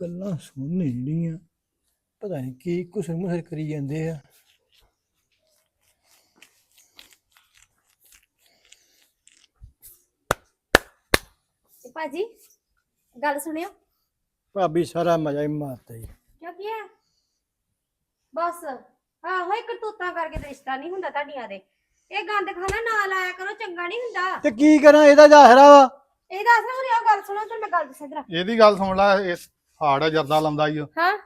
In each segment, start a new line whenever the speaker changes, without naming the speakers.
ਗੱਲਾਂ ਸੁਣ ਜਿਹੜੀਆਂ ਪਤਾ ਨਹੀਂ ਕੀ ਕੁਸਰ ਮੁਸਰ ਕਰੀ ਜਾਂਦੇ ਆ।
ਤੇ ਭਾਜੀ ਗੱਲ ਸੁਣਿਓ?
ਭਾਬੀ ਸਾਰਾ ਮਜ਼ਾ ਹੀ ਮਾਰਤਾ ਜੀ।
ਕਿਉਂ ਕੀ ਹੈ? ਬਸ ਆਹੋ ਇਹ ਕਰਤੂਤਾਂ ਕਰਕੇ ਤਾਂ ਰਿਸ਼ਤਾ ਨਹੀਂ ਹੁੰਦਾ ਤੁਹਾਡੀਆਂ ਦੇ। ਇਹ ਗੰਦ ਖਾਣਾ ਨਾ ਲਾਇਆ ਕਰੋ ਚੰਗਾ ਨਹੀਂ ਹੁੰਦਾ।
ਤੇ ਕੀ ਕਰਾਂ ਇਹਦਾ ਜ਼ਾਹਰਾ ਵਾ।
ਇਹ ਦੱਸ ਨਾ ਆਹ ਗੱਲ ਸੁਣੋ ਤੇ ਮੈਂ ਗੱਲ ਦੱਸਾਂ ਜਰਾ।
ਇਹਦੀ ਗੱਲ ਸੁਣ ਲੈ ਇਸ ਹਾੜ ਆ ਜਰਦਾ ਲੰਦਾ ਈ ਓ।
ਹਾਂ।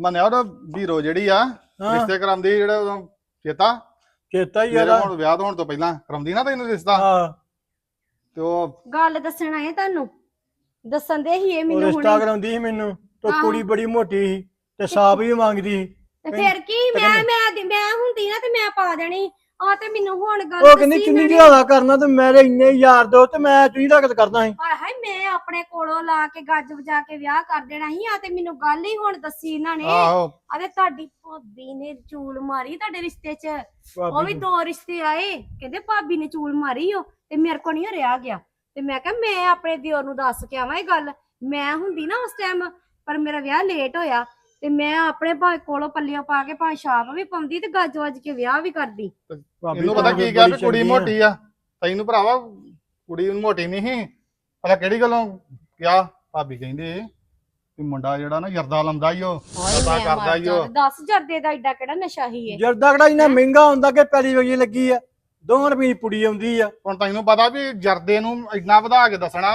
ਮੰਨਿਆ ਉਹਦਾ ਵੀਰੋ ਜਿਹੜੀ ਆ
ਹਾਂ।
ਰਿਸ਼ਤੇ ਕਰਾਉਂਦੀ ਜਿਹੜਾ ਉਦੋਂ ਚੇਤਾ?
ਚੇਤਾ ਹੀ
ਮੇਰੇ ਹੁਣ ਵਿਆਹ ਤੋਂ ਹੋਣ ਤੋਂ ਪਹਿਲਾਂ ਕਰਾਉਂਦੀ ਨਾ ਤੈਨੂੰ ਰਿਸ਼ਤਾ?
ਹਾਂ।
ਤੇ ਉਹ
ਗੱਲ ਦੱਸਣ ਆਏ ਤੁਹਾਨੂੰ? ਦੱਸਣ ਦੇ ਹੀ ਇਹ
ਉਹ
ਮੈਨੂੰ
ਰਿਸ਼ਤਾ
ਹੁਣੇ।
ਕਰਾਉਂਦੀ ਸੀ ਮੈਨੂੰ। ਤੇ
ਆਹੋ।
ਕੁੜੀ ਬੜੀ ਮੋਟੀ ਸੀ ਤੇ ਸਾਬ ਵੀ ਮੰਗਦੀ ਸੀ।
ਤੇ ਫਿਰ ਕੀ? ਮੈਂ ਮੈਂ ਮੈਂ ਹੁੰਦੀ ਨਾ ਤੇ ਮੈਂ ਪਾ ਦੇਣੀ। ਆ ਤੇ ਮੈਨੂੰ ਹੁਣ ਗੱਲ
ਉਹ ਕਹਿੰਦੀ
ਦੱਸੀ
ਚੁੰਨੀ
ਇਹਨਾਂ ਨੇ।
ਝਾਲਾ ਕਰਨਾ ਤੇ ਮੇਰੇ ਇੰਨੇ ਯਾਰ ਦੋ ਤੇ ਮੈਂ ਚੁੰਨੀ ਦਾ ਕਰਦਾ ਸੀ।
ਹਾਏ ਹਾਏ ਮੈਂ ਆਪਣੇ ਕੋਲੋਂ ਲਾ ਕੇ ਗੱਜ ਵਜਾ ਕੇ ਵਿਆਹ ਕਰ ਦੇਣਾ ਸੀ ਆ ਤੇ ਮੈਨੂੰ ਗੱਲ ਹੀ ਹੁਣ ਦੱਸੀ ਇਹਨਾਂ ਨੇ।
ਆਹੋ।
ਅਰੇ ਤੁਹਾਡੀ ਭਾਬੀ ਨੇ ਚੂਲ ਮਾਰੀ ਤੁਹਾਡੇ ਰਿਸ਼ਤੇ 'ਚ। ਉਹ ਵੀ
ਭਾਬੀ
ਦੋ ਰਿਸ਼ਤੇ ਆਏ ਕਹਿੰਦੇ ਭਾਬੀ ਨੇ ਚੂਲ ਮਾਰੀ ਓ ਤੇ ਮੇਰੇ ਕੋ ਨਹੀਂ ਰਿਹਾ ਗਿਆ। ਤੇ ਮੈਂ ਕਿਹਾ ਮੈਂ ਆਪਣੇ ਦਿਓਰ ਨੂੰ ਦੱਸ ਕੇ ਆਵਾਂ ਇਹ ਗੱਲ। ਮੈਂ ਹੁੰਦੀ ਨਾ ਉਸ ਟਾਈਮ ਪਰ ਮੇਰਾ ਵਿਆਹ ਲੇਟ ਹੋਇਆ। ਤੇ ਮੈਂ ਆਪਣੇ ਭਾਵੇਂ ਕੋਲੋਂ ਪੱਲੀਆਂ ਪਾ ਕੇ ਭਾਵੇਂ ਛਾਪ ਵੀ ਪਾਉਂਦੀ ਤੇ ਗੱਜ ਵੱਜ ਕੇ ਵਿਆਹ ਵੀ ਕਰਦੀ।
ਭਾਬੀ
ਇਹਨੂੰ ਪਤਾ ਕੀ ਵੀ ਕੁੜੀ। ਮੋਟੀ ਆ। ਤੈਨੂੰ ਭਰਾਵਾ ਕੁੜੀ ਮੋਟੀ ਨਹੀਂ ਸੀ। ਪਤਾ ਕਿਹੜੀ ਗੱਲੋਂ ਕਿਹਾ? ਭਾਬੀ ਕਹਿੰਦੇ ਵੀ ਮੁੰਡਾ ਜਿਹੜਾ ਨਾ ਜਰਦਾ ਲੰਦਾ ਈ ਉਹ ਪਤਾ ਕਰਦਾ ਈ ਉਹ।
10 ਜਰਦੇ ਦਾ ਐਡਾ ਕਿਹੜਾ ਨਸ਼ਾ ਹੀ ਹੈ
ਜਰਦਾ ਕਿਹੜਾ ਇੰਨਾ ਮਹਿੰਗਾ ਹੁੰਦਾ ਕਿ ਪੈਲੀ ਵਗੀ ਲੱਗੀ ਆ। 2 ਰੁਪਏ ਦੀ ਪੁੜੀ ਆਉਂਦੀ ਆ।
ਹੁਣ ਤੈਨੂੰ ਪਤਾ ਵੀ ਜਰਦੇ ਨੂੰ ਇੰਨਾ ਵਧਾ ਕੇ ਦੱਸਣਾ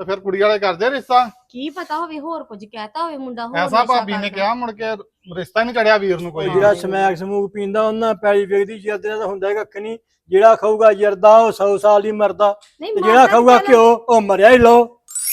ਤੇ ਫਿਰ ਕੁੜੀ ਵਾਲੇ ਕਰਦੇ ਰਿਸ਼ਤਾ।
ਕੀ ਪਤਾ ਹੋਵੇ ਹੋਰ ਕੁਝ ਕਹਿਤਾ ਹੋਵੇ ਮੁੰਡਾ ਹੋਰ
ਐਸਾ
ਨਸ਼ਾ
ਭਾਬੀ ਨੇ
ਕਰਦਾ।
ਕਿਹਾ ਮੁੜ ਕੇ ਰਿਸ਼ਤਾ ਹੀ ਨਹੀਂ ਚੜਿਆ ਵੀਰ ਨੂੰ ਕੋਈ।
ਜਿਹੜਾ ਸਮੈਕ ਸਮੂਕ ਪੀਂਦਾ ਉਹਨਾਂ ਪੈਲੀ ਵੇਚਦੀ ਜਰਦੇ ਤਾਂ ਹੁੰਦਾ ਹੀ ਕੱਖ ਨਹੀਂ ਜਿਹੜਾ ਖਾਊਗਾ ਜਰਦਾ ਉਹ 100 ਸਾਲ ਹੀ ਮਰਦਾ।
ਨਹੀਂ
ਤੇ ਜਿਹੜਾ
ਮਾਰਦਾ
ਖਾਊਗਾ
ਤਾਂ
ਘਿਓ ਉਹ ਮਰਿਆ ਹੀ ਲੋ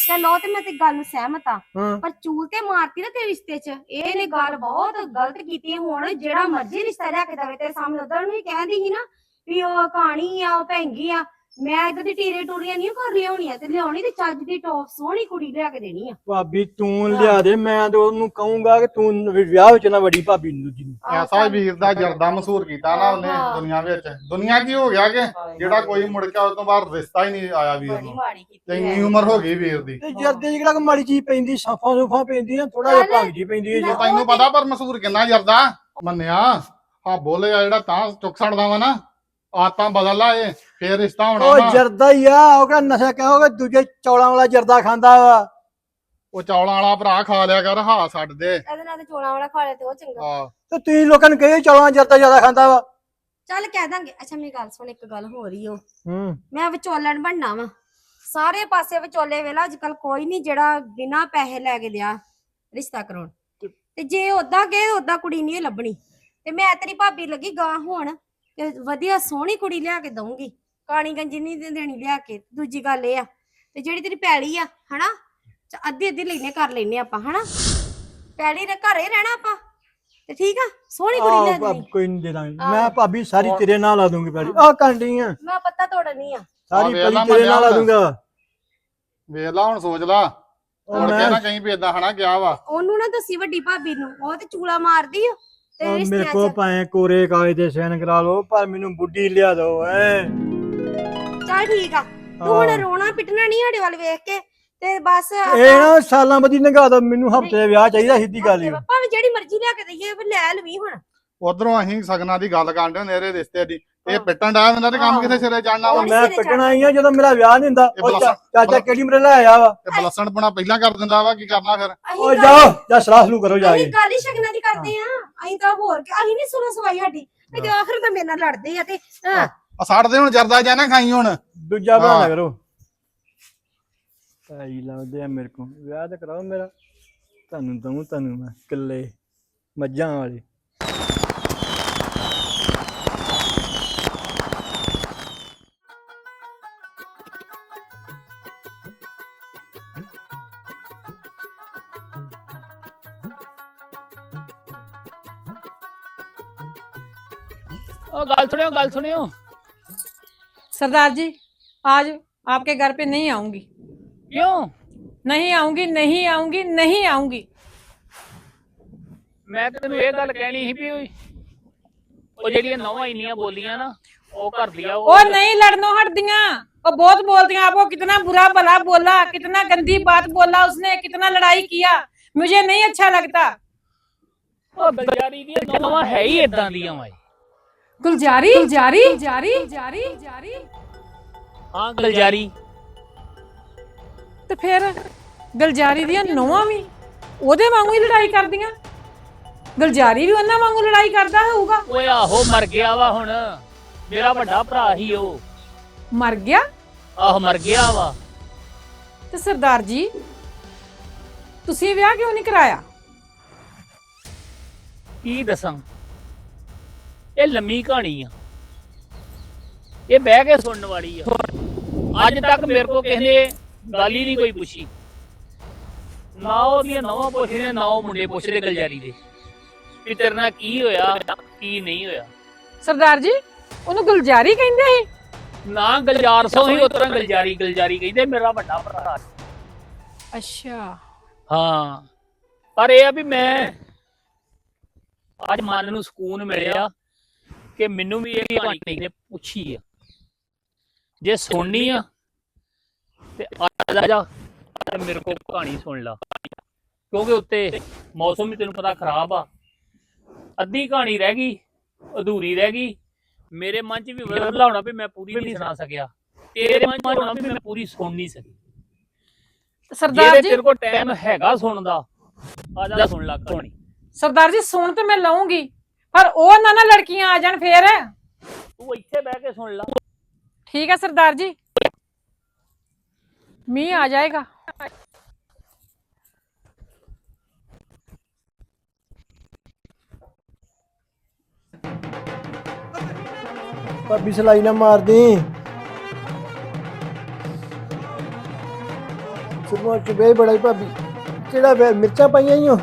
ਚਲੋ ਤੇ ਮੈਂ ਤੇ ਗੱਲ ਨੂੰ ਸਹਿਮਤ ਆ।
ਹਾਂ।
ਪਰ ਚੂਲ ਤੇ ਮਾਰਤੀ ਨਾ ਤੇਰੇ ਰਿਸ਼ਤੇ 'ਚ ਇਹ ਨੇ ਗੱਲ ਬਹੁਤ ਗਲਤ ਕੀਤੀ ਹੈ। ਹੁਣ ਜਿਹੜਾ ਮਰਜ਼ੀ ਰਿਸ਼ਤਾ ਲਿਆ ਕੇ ਦਵੇ ਤੇਰੇ ਸਾਹਮਣੇ। ਉਧਰ ਨੂੰ ਹੀ ਕਹਿੰਦੀ ਸੀ ਨਾ ਵੀ ਉਹ ਕਹਾਣੀ ਆ ਉਹ ਭੈਂਗੀ ਆ। ਮੈਂ ਇਦਾਂ ਦੀ ਟੀਰੇ ਟੂਰੀਆਂ ਨਹੀਂ ਕਰ ਰਹੀ ਹੋਣੀਆਂ ਤੇ ਲਿਆਉਣੀ ਤੇ ਚੱਜ ਦੀ ਟੌਪ ਸੋਹਣੀ ਕੁੜੀ ਲਿਆ ਕੇ ਦੇਣੀ ਆ।
ਭਾਬੀ ਤੂੰ ਲਿਆ ਦੇ ਮੈਂ ਤੇ ਉਹਨੂੰ ਕਹੂੰਗਾ ਕਿ ਤੂੰ ਵਿਆਹ ਵਿੱਚ ਨਾ ਵੜੀ ਭਾਬੀ ਨੂੰ ਦੂਜੀ ਨੂੰ।
ਐਸਾ ਵੀਰ ਦਾ ਜਰਦਾ ਮਸ਼ਹੂਰ ਕੀਤਾ ਨਾ ਉਹਨੇ
ਹਾਂ।
ਦੁਨੀਆ ਵਿੱਚ। ਦੁਨੀਆ ਕੀ ਹੋ ਗਿਆ ਕਿ ਜਿਹੜਾ ਕੋਈ ਮੁੜ ਕੇ ਉਸ ਤੋਂ ਬਾਅਦ ਰਿਸ਼ਤਾ ਹੀ ਨਹੀਂ ਆਇਆ ਵੀਰ ਨੂੰ।
ਮਾੜੀ ਕੀਤੀ
ਤੇ। ਇੰਨੀ ਉਮਰ ਹੋ ਗਈ ਵੀਰ ਦੀ।
ਤੇ ਜਰਦੇ 'ਚ ਕਿਹੜਾ ਕੋਈ ਮਾੜੀ ਚੀਜ਼ ਪੈਂਦੀ ਸਾਫਾ ਸੁਫਾ ਪੈਂਦੀ ਨਾ ਥੋੜਾ ਜਿਹਾ। ਭੰਗ ਜੀ ਪੈਂਦੀ ਹੈ ਜੀ
ਤੈਨੂੰ ਪਤਾ ਪਰ ਮਸ਼ਹੂਰ ਕਿੰਨਾ ਜਰਦਾ? ਮੰਨਿਆ? ਹਾਂ ਬੋਲੇ ਆ ਜਿਹੜਾ ਤਾਂ ਚੁੱਕ ਛੜਦਾ ਵਾ ਨਾ। ਆਤਾਂ ਬਦਲ ਲਾ ਏ ਫੇਰ ਰਿਸ਼ਤਾ ਹੋਣਾ
ਉਹ
ਵਾ।
ਜਰਦਾ ਹੀ ਆ ਉਹ ਕਹਿੰਦਾ ਨਸ਼ਾ ਕਹੋਗੇ ਦੂਜੇ ਚੌਲਾਂ ਵਾਲਾ ਜਰਦਾ ਖਾਂਦਾ ਵਾ।
ਉਹ ਚੌਲਾਂ ਵਾਲਾ ਭਰਾ ਖਾ ਲਿਆ ਕਰ ਹਾਂ ਛੱਡ ਦੇ।
ਇਹਦੇ ਨਾਲ ਤੇ ਚੋਲਾ ਵਾਲਾ ਖਾ ਲਿਆ ਤੇ ਉਹ ਚੰਗਾ।
ਹਾਂ।
ਤੇ ਤੁਸੀਂ ਲੋਕਾਂ ਨੂੰ ਕਹੇ ਚੌਲਾਂ ਜਰਦਾ ਜ਼ਿਆਦਾ ਖਾਂਦਾ ਵਾ।
ਚੱਲ ਕਹਿ ਦਾਂਗੇ। ਅੱਛਾ ਮੇਰੀ ਗੱਲ ਸੁਣ ਇੱਕ ਗੱਲ ਹੋ ਰਹੀ ਓ
ਹੂੰ।
ਮੈਂ ਵਿਚੋਲਣ ਬਣਨਾ ਵਾ। ਸਾਰੇ ਪਾਸੇ ਵਿਚੋਲੇ ਵੇਲਾ ਅੱਜ ਕੱਲ ਕੋਈ ਨਹੀਂ ਜਿਹੜਾ ਬਿਨਾ ਪੈਸੇ ਲੈ ਕੇ ਦਿਆ ਰਿਸ਼ਤਾ ਕਰਾਉਣ। ਤੇ ਜੇ ਉਦਾਂ ਗਏ ਉਦਾਂ ਕੁੜੀ ਨਹੀਂ ਲੱਭਣੀ। ਤੇ ਮੈਂ ਤੇਰੀ ਭਾਬੀ ਲੱਗੀ ਗਾਂ ਹੋਣ। ਤੇ ਵਧੀਆ ਸੋਹਣੀ ਕੁੜੀ ਲਿਆ ਕੇ ਦਊਂਗੀ। ਕਾਣੀ ਗੰਜੀ ਨਹੀਂ ਦੇ- ਦੇਣੀ ਲਿਆ ਕੇ ਦੂਜੀ ਗੱਲ ਇਹ ਆ ਤੇ ਜਿਹੜੀ ਤੇਰੀ ਪੈਲੀ ਆ ਹਨਾ? ਚ- ਅੱਧੀ ਅੱਧੀ ਲੈਨੇ ਕਰ ਲੈਨੇ ਆਪਾਂ ਹਨਾ? ਪੈਲੀ ਦੇ ਘਰੇ ਰਹਿਣਾ ਆਪਾਂ। ਤੇ ਠੀਕ ਆ? ਸੋਹਣੀ ਕੁੜੀ
ਆਹ
ਲਿਆ ਦੇਣੀ।
ਕੋਈ ਨਹੀਂ ਦੇਣਾ
ਆਹ।
ਮੈਂ ਭਾਬੀ ਸਾਰੀ ਤੇਰੇ ਨਾਲ ਲਾ ਦੂੰਗੀ ਪਹਿਲੀ ਆਹ ਕਾਂਡੀ ਆ।
ਮੈਂ ਪੱਤਾ ਤੋੜਨੀ ਆ।
ਸਾਰੀ
ਵੇਖ
ਪਹਿਲੀ ਤੇਰੇ ਨਾਲ ਲਾ ਦੂੰਗਾ
ਵੇਖ ਲਾ ਹੁਣ ਸੋਚ ਲਾ।
ਉਹ
ਮੁੜ ਕੇ
ਮੈਂ
ਨਾ ਕहीं ਵੀ ਏਦਾਂ ਹਨਾ ਗਿਆ ਵਾ।
ਉਹਨੂੰ ਨਾ ਦੱਸੀ ਵੱਡੀ ਭਾਬੀ ਨੂੰ ਉਹ ਤੇ ਚੂਲਾ ਮਾਰਦੀ ਆ। ਤੇ
ਉਹ ਮੇਰੇ
ਰਿਸ਼ਤਿਆਂ
ਕੋ
ਚ
ਭਾਵੇਂ ਕੋਰੇ ਕਾਗਜ਼ ਦੇ ਸਾਈਨ ਕਰਾ ਲਓ ਪਰ ਮੈਨੂੰ ਬੁੱਢੀ ਲਿਆ ਦਿਓ ਐ
ਚੱਲ ਠੀਕ ਆ। ਤੂੰ ਹੁਣ ਰੋਣਾ ਪਿੱਟਣਾ ਨਹੀਂ ਸਾਡੇ ਵੱਲ ਵੇਖ ਕੇ ਤੇ ਬਸ
ਇਹ ਨਾ ਸਾਲਾਂ ਬਦੀ ਨਗਾ ਦੋ ਮੈਨੂੰ ਹਫ਼ਤੇ ਦੇ ਵਿਆਹ ਚਾਹੀਦਾ ਸਿੱਧੀ ਗੱਲ ਹੀ
ਭਾਵੇਂ ਜਿਹੜੀ ਮਰਜ਼ੀ ਲਿਆ ਕੇ ਦਈਏ ਵੀ ਲੈ ਲਵੀ ਹੁਣ।
ਉਧਰੋਂ ਅਸੀਂ ਸਗਨਾਂ ਦੀ ਗੱਲ ਕਰਦੇ ਹੁੰਦੇ ਇਹਦੇ ਰਿਸ਼ਤੇ ਦੀ। ਇਹ ਪਿੱਟਣ ਡਾਇਆ ਹੁੰਦਾ ਤੇ ਕੰਮ
ਹਾਂ।
ਕਿਤੇ ਸਿਰੇ ਚੜਨਾ
ਉਹ
ਵਾ।
ਉਹ
ਮੈਂ
ਸਿਰੇ
ਪਿੱਟਣਾ ਆਈ ਆ ਜਦੋਂ ਮੇਰਾ ਵਿਆਹ ਨਹੀਂ ਹੁੰਦਾ ਉਹ ਚਾ- ਚਾਚਾ ਕਿਹੜੀ ਮੇਰੇ ਲੈ ਆਇਆ ਵਾ?
ਤੇ ਬਲਸਣ ਪੁਣਾ ਪਹਿਲਾਂ ਕਰ ਦਿੰਦਾ ਵਾ ਕੀ ਕਰਨਾ ਫਿਰ?
ਉਹ
ਅਸੀਂ
ਜਾਓ ਜਾ ਸਲਾਹ ਸਲੂ ਕਰੋ ਜਾ
ਅਸੀਂ
ਕੇ।
ਗੱਲ ਹੀ ਸ਼ਗਨਾਂ ਦੀ ਕਰਦੇ ਆ। ਅਸੀਂ ਤਾਂ ਹੋਰ ਕਿ ਅਸੀਂ ਨਹੀਂ ਸੁਣਾ ਸਵਾਈ ਸਾਡੀ। ਤੇ ਜੋ ਆਖਰ ਤਾਂ ਮੇਰੇ ਨਾਲ ਲੜਦੇ ਆ ਤੇ ਹਾਂ।
ਆ ਛੱਡ ਦੇ ਹੁਣ ਜਰਦਾ ਜਾ ਨਾ ਖਾਈ ਹੁਣ।
ਦੂਜਾ ਬਣਾ
ਹਾਂ।
ਕਰੋ। ਤਾਈ ਲੱਗਦੇ ਆ ਮੇਰੇ ਕੋਲ। ਵਿਆਹ ਤੇ ਕਰਾਓ ਮੇਰਾ। ਤੁਹਾਨੂੰ ਦਊਂ ਤੁਹਾਨੂੰ ਮੈਂ ਕਿੱਲੇ। ਮੱਝਾਂ ਵਾਲੇ।
ओ गाल सुनियो गाल सुनियो
सरदार जी आज आपके घर पे नहीं आऊंगी
क्यों
नहीं आऊंगी नहीं आऊंगी नहीं आऊंगी
ਮੈਂ ਤੈਨੂੰ ਇਹ ਗੱਲ ਕਹਿਣੀ ਸੀ ਵੀ ਉਹ ਜਿਹੜੀਆਂ ਨੌਵਾਂ ਇੰਨੀਆਂ ਬੋਲੀਆਂ ਨਾ ਉਹ ਘਰ ਦੀਆਂ ਉਹ
वो नहीं लड़नो हट दिया वो बहुत बोल दिया आपको कितना बुरा भला बोला कितना गंदी बात बोला उसने कितना लड़ाई किया मुझे नहीं अच्छा लगता
ਉਹ ਗਲਜਾਰੀ ਦੀਆਂ ਨਵਾਂ ਹੈ ਹੀ ਇਦਾਂ ਦੀਆਂ ਵਾਏ
ਗੁਲਜਾਰੀ ਗੁਲਜਾਰੀ ਜਾਰੀ ਜਾਰੀ ਜਾਰੀ
ਹਾਂ ਗਲਜਾਰੀ।
ਤੇ ਫਿਰ ਗੁਲਜਾਰੀ ਦੀਆਂ ਨੋਵਾਂ ਵੀ ਉਹਦੇ ਵਾਂਗੂ ਹੀ ਲੜਾਈ ਕਰਦੀਆਂ? ਗੁਲਜਾਰੀ ਵੀ ਉਹਨਾਂ ਵਾਂਗੂ ਲੜਾਈ ਕਰਦਾ ਹੋਊਗਾ?
ਓਏ ਆਹੋ ਮਰ ਗਿਆ ਵਾ ਹੁਣ। ਮੇਰਾ ਵੱਡਾ ਭਰਾ ਹੀ ਉਹ
ਮਰ ਗਿਆ?
ਆਹ ਮਰ ਗਿਆ ਵਾ।
ਤੇ ਸਰਦਾਰ ਜੀ ਤੁਸੀਂ ਵਿਆਹ ਕਿਉਂ ਨਹੀਂ ਕਰਾਇਆ?
ਕੀ ਦੱਸਾਂ? ਇਹ ਲੰਮੀ ਕਹਾਣੀ ਆ। ਇਹ ਬਹਿ ਕੇ ਸੁਣਨ ਵਾਲੀ ਆ। ਅੱਜ ਤੱਕ ਮੇਰੇ ਕੋ ਕਿਸੇ ਨੇ ਗੱਲ ਹੀ ਨਹੀਂ ਕੋਈ ਪੁੱਛੀ। ਨਾ ਉਹਦੀਆਂ ਨਵਾਂ ਪੁੱਛਦੇ ਨਾ ਉਹ ਮੁੰਡੇ ਪੁੱਛਦੇ ਗਲਜਾਰੀ ਦੇ। ਵੀ ਤੇਰੇ ਨਾਲ ਕੀ ਹੋਇਆ ਕੀ ਨਹੀਂ ਹੋਇਆ।
ਸਰਦਾਰ ਜੀ ਉਹਨੂੰ ਗੁਲਜਾਰੀ ਕਹਿੰਦੇ ਸੀ?
ਨਾ ਗਲਜਾਰ ਸੋ ਹੀ ਉਤਰਾਂ ਗਲਜਾਰੀ ਗਲਜਾਰੀ ਕਹਿੰਦੇ ਮੇਰਾ ਵੱਡਾ ਭਰਾ
ਅੱਛਾ।
ਹਾਂ। ਪਰ ਇਹ ਆ ਵੀ ਮੈਂ ਅੱਜ ਮਨ ਨੂੰ ਸਕੂਨ ਮਿਲਿਆ। ਕਿ ਮੈਨੂੰ ਵੀ ਇਹ ਕਹਾਣੀ ਨੇ ਪੁੱਛੀ ਆ। ਜੇ ਸੁਣਨੀ ਆ ਤੇ ਆ ਜਾ ਤੇ ਮੇਰੇ ਕੋਲ ਕਹਾਣੀ ਸੁਣ ਲਾ। ਕਿਉਂਕਿ ਉੱਤੇ ਮੌਸਮ ਵੀ ਤੈਨੂੰ ਪਤਾ ਖਰਾਬ ਆ। ਅੱਧੀ ਕਹਾਣੀ ਰਹਿ ਗਈ ਅਧੂਰੀ ਰਹਿ ਗਈ। ਮੇਰੇ ਮਨ 'ਚ ਵੀ ਵਰਲਾ ਹੋਣਾ ਵੀ ਮੈਂ ਪੂਰੀ ਨਹੀਂ ਸੁਣਾ ਸਕਿਆ। ਤੇਰੇ ਮਨ 'ਚ ਹੋਣਾ ਵੀ ਮੈਂ ਪੂਰੀ ਸੁਣ ਨਹੀਂ ਸਕੀ।
ਸਰਦਾਰ
ਜੇ ਤੇਰੇ ਕੋਲ ਟਾਈਮ ਹੈਗਾ ਸੁਣਨ ਦਾ ਆ ਜਾ ਸੁਣ ਲੈ ਕਹਾਣੀ।
ਸਰਦਾਰ ਜੀ ਸੁਣ ਤੇ ਮੈਂ ਲਵਾਂਗੀ ਪਰ ਉਹ ਨਾ ਨਾ ਲੜਕੀਆਂ ਆ ਜਾਣ ਫੇਰ।
ਤੂੰ ਇੱਥੇ ਬਹਿ ਕੇ ਸੁਣ ਲਾ।
ਠੀਕ ਹੈ ਸਰਦਾਰ ਜੀ। ਮੀਂਹ ਆ ਜਾਏਗਾ।
ਭਾਬੀ ਸਲਾਈ ਨਾ ਮਾਰਦੀ। ਸੁਭਾ ਚੁਬੇ ਬੜਾਈ ਭਾਬੀ। ਕਿਹੜਾ ਮਿਰਚਾਂ ਪਾਈਆਂ ਈ ਓ?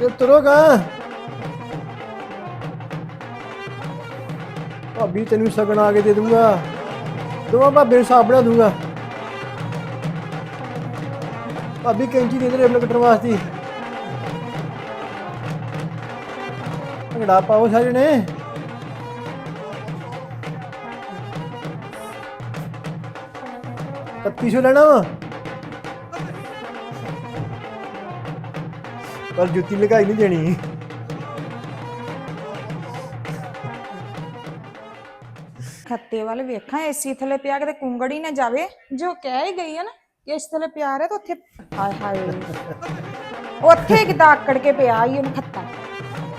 ਤੇ ਤੁਰੋਗਾ। ਭਾਬੀ ਤੈਨੂੰ ਸਗਣ ਆ ਕੇ ਦੇ ਦੂੰਗਾ। ਦੋਵਾਂ ਭਾਬੀ ਨੂੰ ਸਾਹ ਬਣਾ ਦੂੰਗਾ। ਭਾਬੀ ਕੈਂਚੀ ਦੇ ਦੇ ਆਪਣੇ ਕਟਰ ਵਾਸਤੇ। ਭੰਗੜਾ ਪਾਓ ਸਾਰੇ ਨੇ। ਕੱਤੀ ਸੌ ਲੈਣਾ ਵਾ। ਪਰ ਜੁੱਤੀ ਲਗਾਈ ਨਹੀਂ ਦੇਣੀ।
ਖੱਤੇ ਵੱਲ ਵੇਖਾਂ ਏਸੀ ਥੱਲੇ ਪਿਆ ਕਿਤੇ ਕੁੰਗੜੀ ਨਾ ਜਾਵੇ। ਜੋ ਕਹਿ ਹੀ ਗਈ ਹੈ ਨਾ ਕਿ ਇਸ ਥੱਲੇ ਪਿਆ ਰਿਹਾ ਤਾਂ ਉੱਥੇ ਹਾਏ ਹਾਏ। ਉੱਥੇ ਕਿਦਾਂ ਆਕੜ ਕੇ ਪਿਆ ਹੀ ਉਹਨੂੰ ਖੱਤਾ।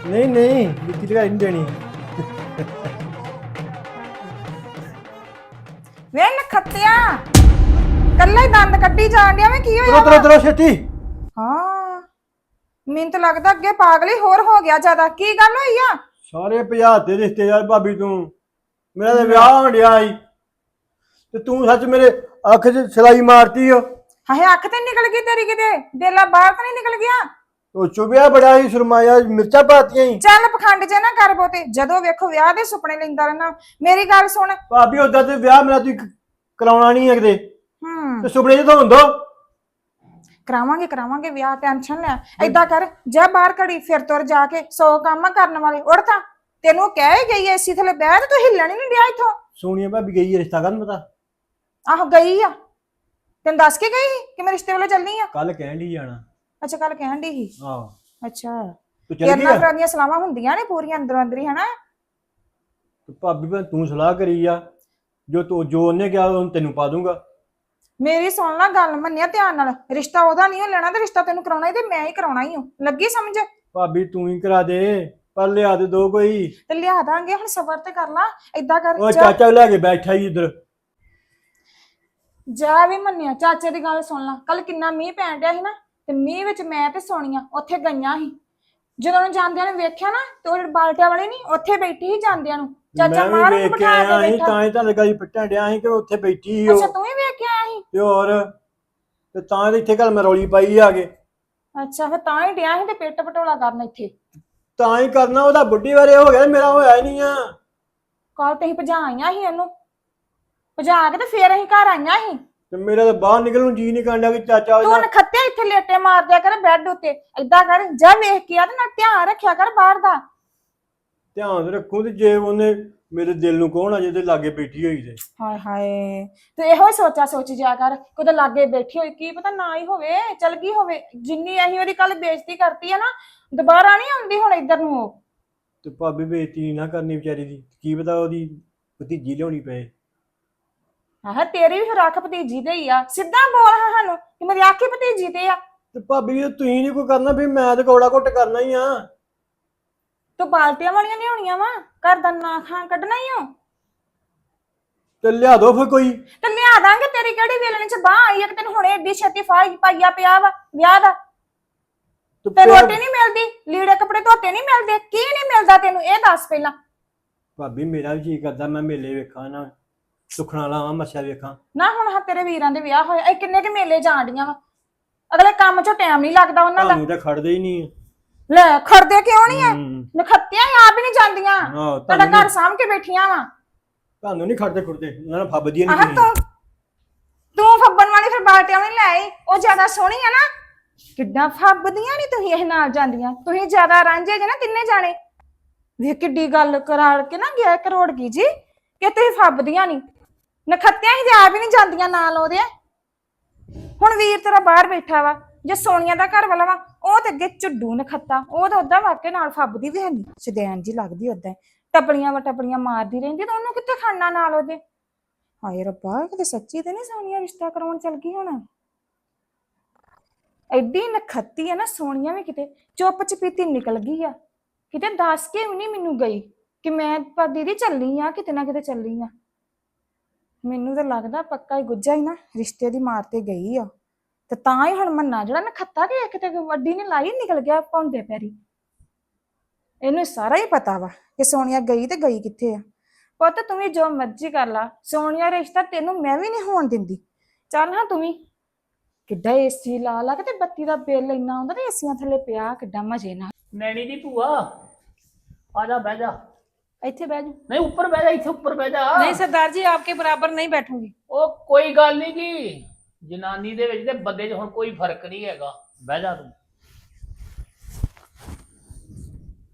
ਨਹੀਂ ਨਹੀਂ ਜੁੱਤੀ ਲਗਾਈ ਨਹੀਂ ਦੇਣੀ।
ਵੇ ਨਖੱਤਿਆ ਕੱਲਾ ਹੀ ਦੰਦ ਕੱਢੀ ਜਾਣ ਡਿਆ ਵੇ ਕੀ
ਤਰੋ
ਹੋਇਆ
ਤਰੋ ਤਰੋ ਛੇਤੀ।
ਹਾਂ। ਮੈਨੂੰ ਤਾਂ ਲੱਗਦਾ ਅੱਗੇ ਪਾਗਲੀ ਹੋਰ ਹੋ ਗਿਆ ਜ਼ਿਆਦਾ। ਕੀ ਗੱਲ ਹੋਈ ਆ?
ਸਾਰੇ ਪੰਜਾਹ ਦੇ ਰਿਸ਼ਤੇਦਾਰ ਭਾਬੀ ਤੂੰ। ਮੇਰਾ ਤਾਂ ਵਿਆਹ ਹੋਣ ਡਿਆ ਸੀ। ਤੇ ਤੂੰ ਸੱਚ ਮੇਰੇ ਅੱਖ 'ਚ ਸਲਾਈ ਮਾਰਤੀ ਓ।
ਹਾਏ ਅੱਖ ਤੇ ਨਿਕਲ ਗਈ ਤੇਰੀ ਕਿਤੇ? ਦੇਲਾ ਬਾਹਰ ਤਾਂ ਨਹੀਂ ਨਿਕਲ ਗਿਆ?
ਉਹ ਚੁਬਿਆ ਬੜਾ ਹੀ ਸੁਰਮਾਇਆ ਮਿਰਚਾਂ ਪਾਤੀਆਂ ਹੀ
ਚੱਲ ਪਖੰਡ ਜੇ ਨਾ ਕਰ ਬੋਤੇ ਜਦੋਂ ਵੇਖੋ ਵਿਆਹ ਦੇ ਸੁਪਨੇ ਲੈਂਦਾ ਰਹਿਣਾ। ਮੇਰੀ ਗੱਲ ਸੁਣ।
ਭਾਬੀ ਉਦਾਂ ਤੇ ਵਿਆਹ ਮੇਰਾ ਤੂੰ ਕਰਾਉਣਾ ਨਹੀਂ ਹੈ ਕਿਤੇ।
ਹੂੰ।
ਤੇ ਸੁਪਨੇ 'ਚ ਤਾਂ ਹੁੰਦੋ।
ਕਰਾਵਾਂਗੇ ਕਰਾਵਾਂਗੇ ਵਿਆਹ ਟੈਨਸ਼ਨ ਲੈ। ਏਦਾਂ ਕਰ ਜਾ ਬਾਹਰ ਘੜੀ ਫਿਰ ਤੁਰ ਜਾ ਕੇ ਸੌ ਕੰਮ ਕਰਨ ਵਾਲੇ ਉੜ ਤਾਂ। ਤੈਨੂੰ ਕਹਿ ਗਈ ਐ ਏਸੀ ਥੱਲੇ ਬਹਿ ਤੇ ਤੂੰ ਹਿੱਲਣ ਹੀ ਨਹੀਂ ਡਿਆ ਇੱਥੋਂ।
ਸੋਨੀਆ ਭਾਬੀ ਗਈ ਹੈ ਰਿਸ਼ਤਾ ਕਰਨ ਪਤਾ?
ਆਹੋ ਗਈ ਆ। ਤੈਨੂੰ ਦੱਸ ਕੇ ਗਈ ਸੀ ਕਿ ਮੈਂ ਰਿਸ਼ਤੇ ਵੱਲੋਂ ਚੱਲਣੀ ਆ?
ਕੱਲ ਕਹਿਣ ਦੀ ਜਾਣਾ।
ਅੱਛਾ ਕੱਲ ਕਹਿਣ ਦੀ ਸੀ?
ਆਹ।
ਅੱਛਾ।
ਤੂੰ ਚੱਲ
ਤੇਰੇ
ਗਈ ਆ?
ਫਿਰ ਦੀਆਂ ਸਲਾਹਾਂ ਹੁੰਦੀਆਂ ਨੇ ਪੂਰੀਆਂ ਅੰਦਰੋਂ ਅੰਦਰੀ ਹਨਾ?
ਤੇ ਭਾਬੀ ਭੈਣ ਤੂੰ ਸਲਾਹ ਕਰੀ ਆ। ਜੋ ਤੂੰ ਜੋ ਉਹਨੇ ਕਿਹਾ ਉਹ ਤੈਨੂੰ ਪਾ ਦੂੰਗਾ।
ਮੇਰੀ ਸੁਣ ਲੈ ਗੱਲ ਮੰਨਿਆ ਧਿਆਨ ਨਾਲ। ਰਿਸ਼ਤਾ ਉਹਦਾ ਨਹੀਂ ਲੈਣਾ ਤੇ ਰਿਸ਼ਤਾ ਤੈਨੂੰ ਕਰਾਉਣਾ ਹੀ ਤੇ ਮੈਂ ਹੀ ਕਰਾਉਣਾ ਹੀ ਹਾਂ ਲੱਗੀ ਸਮਝ?
ਭਾਬੀ ਤੂੰ ਹੀ ਕਰਾ ਦੇ ਪਰ ਲਿਆ ਦੇ ਦੋ ਕੋਈ।
ਤੇ ਲਿਆ ਦਾਂਗੇ ਹੁਣ ਸਬਰ ਤੇ ਕਰ ਲਾ। ਏਦਾਂ ਕਰ
ਉਹ
ਜਾ।
ਚਾਚਾ ਲੈ ਕੇ ਬੈਠਾ ਹੀ ਇੱਧਰ।
ਜਾ ਵੀ ਮੰਨਿਆ। ਚਾਚੇ ਦੀ ਗੱਲ ਸੁਣ ਲਾ। ਕੱਲ ਕਿੰਨਾ ਮੀਂਹ ਪੈਣ ਡਿਆ ਸੀ ਨਾ ਤੇ ਮੀਂਹ ਵਿੱਚ ਮੈਂ ਤੇ ਸੋਨੀਆ ਉੱਥੇ ਗਈਆਂ ਸੀ। ਜਦੋਂ ਉਹਨੂੰ ਜਾਂਦਿਆਂ ਨੇ ਵੇਖਿਆ ਨਾ ਤੇ ਉਹ ਜਿਹੜੇ ਬਾਲਟਿਆਂ ਵਾਲੇ ਨਹੀਂ ਉੱਥੇ ਬੈਠੀ ਸੀ ਜਾਂਦਿਆਂ ਨੂੰ। ਚਾਚਾ
ਮੈਂ ਵੀ
ਮਾਰ
ਵੇਖ ਕੇ
ਬਿਠਾ
ਆਇਆ
ਕੇ
ਸੀ
ਬੈਠਾ।
ਤਾਂ ਹੀ ਤਾਂ ਗਾਈ ਪੱਟਾਂ ਡਿਆ ਸੀ ਕਿ ਉੱਥੇ ਬੈਠੀ ਸੀ ਉਹ।
ਅੱਛਾ ਤੂੰ ਵੀ ਵੇਖ ਕੇ ਆਇਆ ਸੀ?
ਤੇ ਹੋਰ ਤੇ ਤਾਂ ਤੇ ਇੱਥੇ ਕੱਲ ਮੈਂ ਰੌਲੀ ਪਾਈ ਆ ਕੇ।
ਅੱਛਾ ਫਿਰ ਤਾਂ ਹੀ ਡਿਆ ਸੀ ਤੇ ਪਿੱਟ ਪਟੋਲਾ ਕਰਨ ਇੱਥੇ।
ਤਾਂ ਹੀ ਕਰਨਾ ਉਹਦਾ ਬੁੱਢੀ ਵਾਰੇ ਹੋ ਗਿਆ ਮੇਰਾ ਹੋਇਆ ਹੀ ਨਹੀਂ ਆ।
ਕੱਲ ਤੇ ਅਸੀਂ ਭਜਾ ਆਈਆਂ ਸੀ ਇਹਨੂੰ। ਭਜਾ ਕੇ ਤੇ ਫੇਰ ਅਸੀਂ ਘਰ ਆਈਆਂ ਸੀ।
ਤੇ ਮੇਰਾ ਤਾਂ ਬਾਹਰ ਨਿਕਲਣ ਨੂੰ ਜੀ ਨਹੀਂ ਕਰਦਾ ਕਿ ਚਾਚਾ
ਤੂੰ
ਉਹਦਾ
ਨਖੱਤੇ ਇੱਥੇ ਲੇਟੇ ਮਾਰ ਦਿਆ ਕਰ ਬੈੱਡ ਉੱਤੇ। ਏਦਾਂ ਕਰ ਜਾ ਵੇਖ ਕੇ ਆ ਤੇ ਨਾ ਧਿਆਨ ਰੱਖਿਆ ਕਰ ਬਾਹਰ ਦਾ।
ਧਿਆਨ ਰੱਖੂ ਤੇ ਜੇ ਉਹਨੇ ਮੇਰੇ ਦਿਲ ਨੂੰ ਕੌਣ ਅਜੇ ਤੇ ਲਾਗੇ ਬੈਠੀ ਹੋਈ ਤੇ
ਹਾਏ ਹਾਏ ਤੇ ਇਹੋ ਹੀ ਸੋਚਾ ਸੋਚ ਜਿਆ ਕਰ ਕਿਤੇ ਲਾਗੇ ਬੈਠੀ ਹੋਈ ਕੀ ਪਤਾ ਨਾ ਹੀ ਹੋਵੇ ਚਲ ਗਈ ਹੋਵੇ ਜਿੰਨੀ ਅਸੀਂ ਉਹਦੀ ਕੱਲ ਬੇਇੱਜ਼ਤੀ ਕਰਤੀ ਆ ਨਾ ਦੁਬਾਰਾ ਨਹੀਂ ਆਉਂਦੀ ਹੁਣ ਇੱਧਰ ਨੂੰ ਉਹ।
ਤੇ ਭਾਬੀ ਬੇਇੱਜ਼ਤੀ ਨਾ ਕਰਨੀ ਵਿਚਾਰੀ ਦੀ ਕੀ ਪਤਾ ਉਹਦੀ ਭਤੀਜੀ ਲਿਆਉਣੀ ਪਏ।
ਆਹ ਤੇਰੀ ਵੀ ਫਿਰ ਅੱਖ ਭਤੀਜੀ ਤੇ ਹੀ ਆ ਸਿੱਧਾ ਬੋਲ ਹਾਂ ਸਾਨੂੰ ਕਿ ਮੇਰੀ ਹੀ ਭਤੀਜੀ ਤੇ ਆ।
ਤੇ ਭਾਬੀ ਜੇ ਤੁਸੀਂ ਨਹੀਂ ਕੋਈ ਕਰਨਾ ਫਿਰ ਮੈਂ ਤੇ ਕੌੜਾ ਘੁੱਟ ਕਰਨਾ ਹੀ ਆ।
ਤੂੰ ਬਾਲਟੀਆਂ ਵਾਲੀਆਂ ਲਿਆਉਣੀਆਂ ਵਾ? ਘਰ ਦਾ ਨਾ ਖਾਂ ਕੱਢਣਾ ਹੀ ਹੋ
ਤੇ ਲਿਆ ਦੋ ਫਿਰ ਕੋਈ।
ਤੇ ਲਿਆ ਦਾਂਗੇ ਤੇਰੀ ਕਿਹੜੀ ਵੇਲਣੇ ਚ ਬਾਹ ਆਈ ਆ ਕਿ ਤੈਨੂੰ ਹੁਣੇ ਏਡੀ ਛੇਤੀ ਫਾਈ ਪਾਈਆ ਪਿਆ ਵਾ ਵਿਆਹ ਦਾ?
ਤੇ
ਰੋਟੀ ਨਹੀਂ ਮਿਲਦੀ ਲੀੜੇ ਕੱਪੜੇ ਧੋਤੇ ਨਹੀਂ ਮਿਲਦੇ ਕੀ ਨਹੀਂ ਮਿਲਦਾ ਤੈਨੂੰ? ਇਹ ਦੱਸ ਪਹਿਲਾਂ।
ਭਾਬੀ ਮੇਰਾ ਵੀ ਜੀ ਕਰਦਾ ਮੈਂ ਮੇਲੇ ਵੇਖਾਂ ਨਾ ਸੁਖਣਾ ਲਾਵਾਂ ਮੱਛਾ ਵੇਖਾਂ।
ਨਾ ਹੁਣ ਹਾਂ ਤੇਰੇ ਵੀਰਾਂ ਦੇ ਵਿਆਹ ਹੋਏ ਇਹ ਕਿੰਨੇ ਕੇ ਮੇਲੇ ਜਾਣਡੀਆਂ ਵਾ? ਅਗਲੇ ਕੰਮ ਚੋਂ ਟਾਈਮ ਨਹੀਂ ਲੱਗਦਾ ਉਹਨਾਂ ਦਾ।
ਤੁਹਾਨੂੰ ਤਾਂ ਖੜਦੇ ਹੀ ਨਹੀਂ।
ਲੈ ਖੜਦੇ ਕਿਉਂ ਨਹੀਂ ਐ?
ਹੂੰ।
ਨਖੱਤੀਆਂ ਹੀ ਆਪ ਹੀ ਨਹੀਂ ਜਾਂਦੀਆਂ।
ਆਹੋ,
ਤੁਹਾਡਾ
ਤੁਹਾਨੂੰ
ਘਰ
ਨੀ-
ਸਾਂਭ ਕੇ ਬੈਠੀਆਂ ਵਾ।
ਤੁਹਾਨੂੰ ਨਹੀਂ ਖੜਦੇ ਖੁੜਦੇ ਨਾਲ ਫੱਬਦੀਆਂ
ਆਹ
ਨਹੀਂ
ਤੂੰ ਤੂੰ ਫੱਬਣ ਵਾਲੀ ਫਿਰ ਬਾਲਟਿਆਂ ਵੀ ਲੈ ਆਈ। ਉਹ ਜ਼ਿਆਦਾ ਸੋਹਣੀ ਆ ਨਾ। ਕਿੱਦਾਂ ਫੱਬਦੀਆਂ ਨਹੀਂ ਤੁਸੀਂ ਇਹ ਨਾਲ ਜਾਂਦੀਆਂ। ਤੁਸੀਂ ਜ਼ਿਆਦਾ ਰਾਂਝੇ ਜੇ ਨਾ ਤਿੰਨੇ ਜਾਣੇ? ਵੇਖ ਕਿੱਡੀ ਗੱਲ ਕਰਾੜ ਕੇ ਨਾ ਗਿਆ ਕਰੋੜ ਕੀ ਜੀ ਕਿ ਤੁਸੀਂ ਫੱਬਦੀਆਂ ਨਹੀਂ ਨਖੱਤਿਆਂ ਹੀ ਤੇ ਆਪ ਹੀ ਨਹੀਂ ਜਾਂਦੀਆਂ ਨਾਲ ਉਹਦੇ। ਹੁਣ ਵੀਰ ਤੇਰਾ ਬਾਹਰ ਬੈਠਾ ਵਾ ਜੇ ਸੋਨੀਆ ਦਾ ਘਰ ਵਾਲਾ ਵਾ ਉਹ ਤੇ ਅੱਗੇ ਝੁੱਡੂ ਨਖੱਤਾ ਉਹ ਤਾਂ ਉਦਾਂ ਵਾਕੇ ਨਾਲ ਫੱਬਦੀ ਵੀ ਹੈ ਨਹੀਂ ਸਦੈਨ ਜੀ ਲੱਗਦੀ ਉਦਾਂ ਟਪਲੀਆਂ ਵਾ ਟਪਲੀਆਂ ਮਾਰਦੀ ਰਹਿੰਦੀ ਤਾਂ ਉਹਨੂੰ ਕਿੱਥੇ ਖੜਨਾ ਨਾਲ ਉਹਦੇ? ਹਾਏ ਰੱਬਾ, ਕਿਤੇ ਸੱਚੀ ਤੇ ਨਹੀਂ ਸੋਨੀਆ ਰਿਸ਼ਤਾ ਕਰਾਉਣ ਚਲ ਗਈ ਹੁਣ? ਐਡੀ ਨਖੱਤੀ ਆ ਨਾ ਸੋਨੀਆ ਵੀ ਕਿਤੇ ਚੁੱਪ ਚਪੀਤੀ ਨਿਕਲ ਗਈ ਆ। ਕਿਤੇ ਦੱਸ ਕੇ ਵੀ ਨਹੀਂ ਮੈਨੂੰ ਗਈ ਕਿ ਮੈਂ ਪਾ ਦੀਦੀ ਚੱਲੀ ਆ, ਕਿਤੇ ਨਾ ਕਿਤੇ ਚੱਲੀ ਆ। ਮੈਨੂੰ ਤਾਂ ਲੱਗਦਾ ਪੱਕਾ ਹੀ ਗੁੱਜਾ ਹੀ ਨਾ, ਰਿਸ਼ਤੇ ਦੀ ਮਾਰ ਤੇ ਗਈ ਆ। ਤੇ ਤਾਂ ਹੀ ਹੁਣ ਮੰਨਾ ਜਿਹੜਾ ਨਾ ਖੱਤਾ ਗਿਆ ਕਿਤੇ ਵੱਡੀ ਨੇ ਲਾਈ ਨਿਕਲ ਗਿਆ ਭੌਂਦੇ ਪੈਰੀ। ਇਹਨੂੰ ਸਾਰਾ ਹੀ ਪਤਾ ਵਾ ਕਿ ਸੋਨੀਆ ਗਈ ਤੇ ਗਈ ਕਿੱਥੇ ਆ। ਪੁੱਤ ਤੂੰ ਵੀ ਜੋ ਮਰਜ਼ੀ ਕਰ ਲਾ ਸੋਨੀਆ ਰਿਸ਼ਤਾ ਤੈਨੂੰ ਮੈਂ ਵੀ ਨਹੀਂ ਹੋਣ ਦਿੰਦੀ। ਚੱਲ ਹਾਂ ਤੂੰ ਵੀ। ਕਿੱਡਾ ਏਸੀ ਲਾ ਲਾ ਕੇ ਤੇ ਬੱਤੀ ਦਾ ਬਿੱਲ ਇੰਨਾ ਆਉਂਦਾ ਤੇ ਏਸੀਆਂ ਥੱਲੇ ਪਿਆ ਕਿੱਡਾ ਮਜੇ ਨਾਲ।
ਨੈਣੀ ਦੀ ਭੂਆ ਆ ਜਾ ਬਹਿ ਜਾ।
ਇੱਥੇ ਬਹਿ ਜਾ।
ਨਹੀਂ ਉੱਪਰ ਬਹਿ ਜਾ ਇੱਥੇ ਉੱਪਰ ਬਹਿ ਜਾ।
ਨਹੀਂ ਸਰਦਾਰ ਜੀ ਆਪਕੇ ਬਰਾਬਰ ਨਹੀਂ ਬੈਠੂਗੀ।
ਉਹ ਕੋਈ ਗੱਲ ਨਹੀਂ ਕੀ ਜਨਾਨੀ ਦੇ ਵਿੱਚ ਤੇ ਬੰਦੇ 'ਚ ਹੁਣ ਕੋਈ ਫ਼ਰਕ ਨਹੀਂ ਹੈਗਾ। ਬਹਿ ਜਾ ਤੂੰ।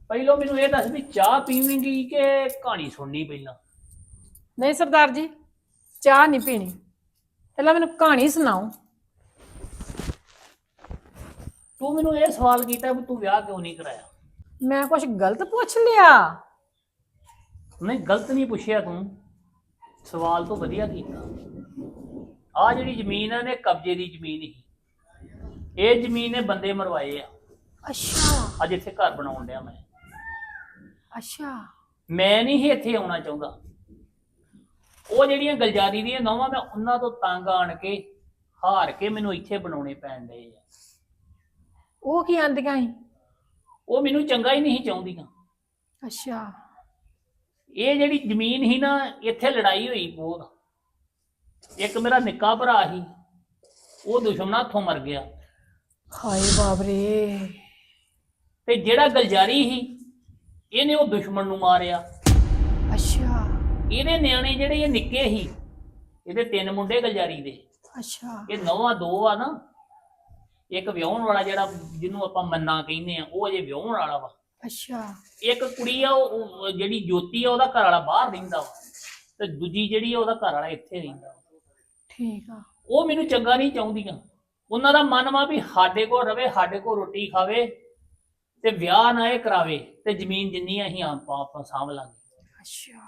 ਪਹਿਲਾਂ ਮੈਨੂੰ ਇਹ ਦੱਸ ਵੀ ਚਾਹ ਪੀਵੇਂਗੀ ਕਿ ਕਹਾਣੀ ਸੁਣਨੀ ਪਹਿਲਾਂ?
ਨਹੀਂ ਸਰਦਾਰ ਜੀ ਚਾਹ ਨਹੀਂ ਪੀਣੀ। ਪਹਿਲਾਂ ਮੈਨੂੰ ਕਹਾਣੀ ਸੁਣਾਓ।
ਤੂੰ ਮੈਨੂੰ ਇਹ ਸਵਾਲ ਕੀਤਾ ਵੀ ਤੂੰ ਵਿਆਹ ਕਿਉਂ ਨਹੀਂ ਕਰਾਇਆ?
ਮੈਂ ਕੁਝ ਗਲਤ ਪੁੱਛ ਲਿਆ?
ਮੈਂ ਗਲਤ ਨਹੀਂ ਪੁੱਛਿਆ ਤੂੰ। ਸਵਾਲ ਤੋਂ ਵਧੀਆ ਕੀਤਾ। ਆ ਜਿਹੜੀ ਜ਼ਮੀਨ ਆ ਨੇ ਕਬਜ਼ੇ ਦੀ ਜ਼ਮੀਨ ਹੀ। ਇਹ ਜ਼ਮੀਨ ਨੇ ਬੰਦੇ ਮਰਵਾਏ ਆ।
ਅੱਛਾ।
ਅੱਜ ਇੱਥੇ ਘਰ ਬਣਾਉਣ ਡਿਆ ਮੈਂ।
ਅੱਛਾ।
ਮੈਂ ਨਹੀਂ ਸੀ ਇੱਥੇ ਆਉਣਾ ਚਾਹੁੰਦਾ। ਉਹ ਜਿਹੜੀਆਂ ਗਲਜਾਰੀ ਦੀਆਂ ਨੌਵਾਂ ਮੈਂ ਉਹਨਾਂ ਤੋਂ ਤੰਗ ਆਣ ਕੇ ਹਾਰ ਕੇ ਮੈਨੂੰ ਇੱਥੇ ਬਣਾਉਣੇ ਪੈਣ ਡਏ ਆ।
ਉਹ ਕੀ ਆਂਦੀਆਂ ਸੀ?
ਉਹ ਮੈਨੂੰ ਚੰਗਾ ਹੀ ਨਹੀਂ ਚਾਹੁੰਦੀਆਂ।
ਅੱਛਾ।
ਇਹ ਜਿਹੜੀ ਜ਼ਮੀਨ ਸੀ ਨਾ ਇੱਥੇ ਲੜਾਈ ਹੋਈ ਬਹੁਤ। ਇੱਕ ਮੇਰਾ ਨਿੱਕਾ ਭਰਾ ਸੀ ਉਹ ਦੁਸ਼ਮਣਾਂ ਹੱਥੋਂ ਮਰ ਗਿਆ।
ਹਾਏ ਬਾਬਰੇ।
ਤੇ ਜਿਹੜਾ ਗਲਜਾਰੀ ਸੀ ਇਹਨੇ ਉਹ ਦੁਸ਼ਮਣ ਨੂੰ ਮਾਰਿਆ।
ਅੱਛਾ।
ਇਹਦੇ ਨਿਆਣੇ ਜਿਹੜੇ ਇਹ ਨਿੱਕੇ ਸੀ ਇਹਦੇ ਤਿੰਨ ਮੁੰਡੇ ਗਲਜਾਰੀ ਦੇ।
ਅੱਛਾ।
ਇਹ ਨੌਵਾਂ ਦੋ ਆ ਨਾ ਇੱਕ ਵਿਆਹਣ ਵਾਲਾ ਜਿਹੜਾ ਜਿਹਨੂੰ ਆਪਾਂ ਮੰਨਾ ਕਹਿੰਦੇ ਆ ਉਹ ਅਜੇ ਵਿਆਹਣ ਵਾਲਾ ਵਾ।
ਅੱਛਾ।
ਇੱਕ ਕੁੜੀ ਆ ਉਹ ਉਹ ਜਿਹੜੀ ਜੋਤੀ ਆ ਉਹਦਾ ਘਰ ਵਾਲਾ ਬਾਹਰ ਰਹਿੰਦਾ ਵਾ। ਤੇ ਦੂਜੀ ਜਿਹੜੀ ਆ ਉਹਦਾ ਘਰ ਵਾਲਾ ਇੱਥੇ ਰਹਿੰਦਾ ਵਾ।
ਠੀਕ ਆ।
ਉਹ ਮੈਨੂੰ ਚੰਗਾ ਨਹੀਂ ਚਾਹੁੰਦੀਆਂ। ਉਹਨਾਂ ਦਾ ਮਨ ਵਾ ਵੀ ਸਾਡੇ ਕੋਲ ਰਵੇ ਸਾਡੇ ਕੋਲ ਰੋਟੀ ਖਾਵੇ ਤੇ ਵਿਆਹ ਨਾ ਇਹ ਕਰਾਵੇ ਤੇ ਜ਼ਮੀਨ ਜਿੰਨੀ ਅਸੀਂ ਆਪ ਆਪ ਸਾਂਭ ਲਾਂਗੇ।
ਅੱਛਾ।